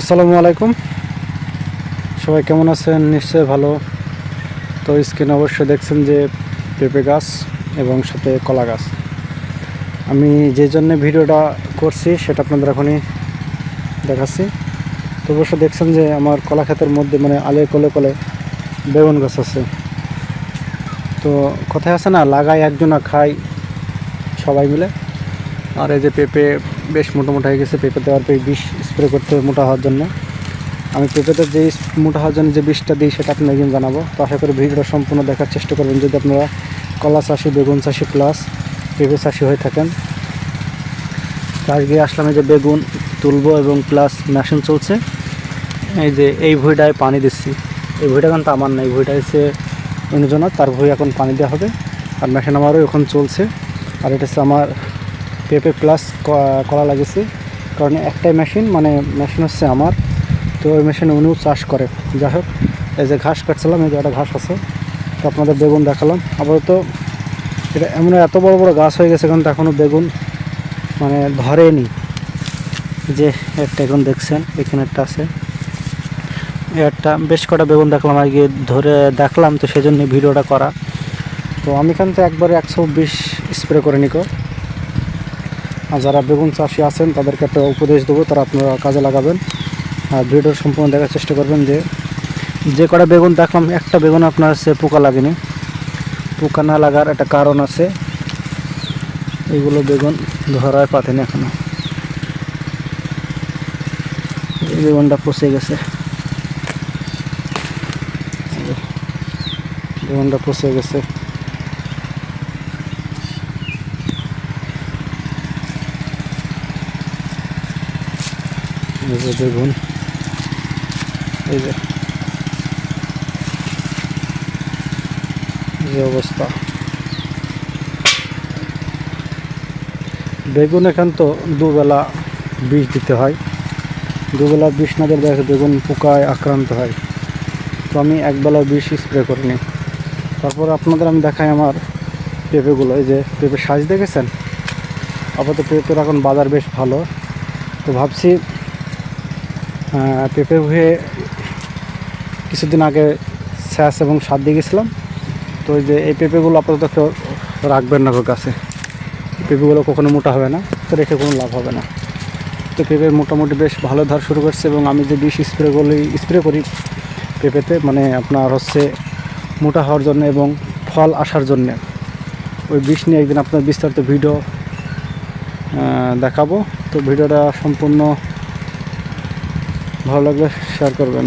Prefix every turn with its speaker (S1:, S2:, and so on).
S1: আসসালামু আলাইকুম। সবাই কেমন আছেন? নিশ্চয়ই ভালো। তো স্ক্রিনে অবশ্যই দেখছেন যে পেঁপে গাছ এবং সাথে কলা গাছ। আমি যে জন্য ভিডিওটা করছি সেটা আপনাদের এখনই দেখাচ্ছি। তো অবশ্য দেখছেন যে আমার কলা ক্ষেতের মধ্যে মানে আলে কলে কলে বেগুন গাছ আছে। তো কথায় আছে না, লাগাই একজনা খাই সবাই মিলে। আর এই যে পেঁপে বেশ মোটা মোটা হয়ে গেছে পেঁপে দেওয়ার পরে বিষ স্প্রে করতে মোটা হওয়ার জন্য। আমি পেঁপেতে যে মোটা হওয়ার জন্য যে বিষটা দিই সেটা আপনাকে একদিন জানাব। তো আশা করি ভিডিওটা সম্পূর্ণ দেখার চেষ্টা করবেন। যদি আপনারা কলা চাষি, বেগুন চাষি প্লাস পেঁপে চাষি হয়ে থাকেন আজকে আসলাম এই যে বেগুন তুলবো এবং প্লাস মেশিন চলছে। এই যে এই ভুঁইটায় পানি দিচ্ছি। এই ভুঁইটা কিন্তু আমার না এই ভুঁইটা হচ্ছে অন্যজনের, তার ভুঁই এখন পানি দেওয়া হবে। আর মেশিন আমারও এখন চলছে। আর এটা হচ্ছে আমার পেঁপে প্লাস কলা লাগিয়েছি কারণ একটাই মেশিন মানে মেশিন হচ্ছে আমার। তো ওই মেশিনে উনিও চাষ করে। যাই হোক, এই যে ঘাস কাটছিলাম, এই যে একটা ঘাস আছে, তো আপনাদের বেগুন দেখালাম। আপাতত এটা এমন এত বড় বড় গাছ হয়ে গেছে, কিন্তু এখনও বেগুন মানে ধরেনি। যে একটা এখন দেখছেন, এখানে একটা আছে। একটা বেশ কটা বেগুন দেখলাম, আগে ধরে দেখলাম, তো সেজন্য ভিডিওটা করা। তো আমি কিন্তু একবারে একশো বিশ স্প্রে করে নিকো যারা বেগুন চাষি আছেন, তাদেরকে একটা উপদেশ দেবো, তারা আপনারা কাজে লাগাবেন। আর ভিডিও সম্পূর্ণ দেখার চেষ্টা করবেন যে যে কটা বেগুন দেখলাম, একটা বেগুন আপনার সে পোকা লাগেনি। পোকা না লাগার একটা কারণ আছে। এইগুলো বেগুন ধরায় পাতেনি এখনও। এই বেগুনটা পচে গেছে। বেগুনটা পচে গেছে। এই বেগুন। এই যে। অবস্থা। বেগুন এখান তো দুবেলা বিষ দিতে হয়। দুবেলা বিষ না দিলে দেখে বেগুন পোকায় আক্রান্ত হয়। তো আমি একবেলা বিষ স্প্রে করিনি তারপর আপনাদের আমি দেখাই আমার পেঁপেগুলো। এই যে পেঁপে সাইজ দেখেছেন? আপাতত পেঁপের এখন বাজার বেশ ভালো। তো ভাবছি পেঁপে হয়ে কিছুদিন আগে স্যাস এবং সার দিয়ে গেছিলাম। তো ওই যে এই পেঁপেগুলো আপাতত কেউ রাখবেন না কাছে। পেঁপেগুলো কখনো মোটা হবে না, তো রেখে কোনো লাভ হবে না। তো পেঁপে মোটামুটি বেশ ভালো ধার শুরু করছে এবং আমি যে বিষ স্প্রেগুলি স্প্রে করি পেঁপেতে মানে আপনার হচ্ছে মোটা হওয়ার জন্য এবং ফল আসার জন্য। ওই বিষ নিয়ে একদিন আপনার বিস্তারিত ভিডিও দেখাবো। তো ভিডিওটা সম্পূর্ণ ভালো লাগলে শেয়ার করবেন।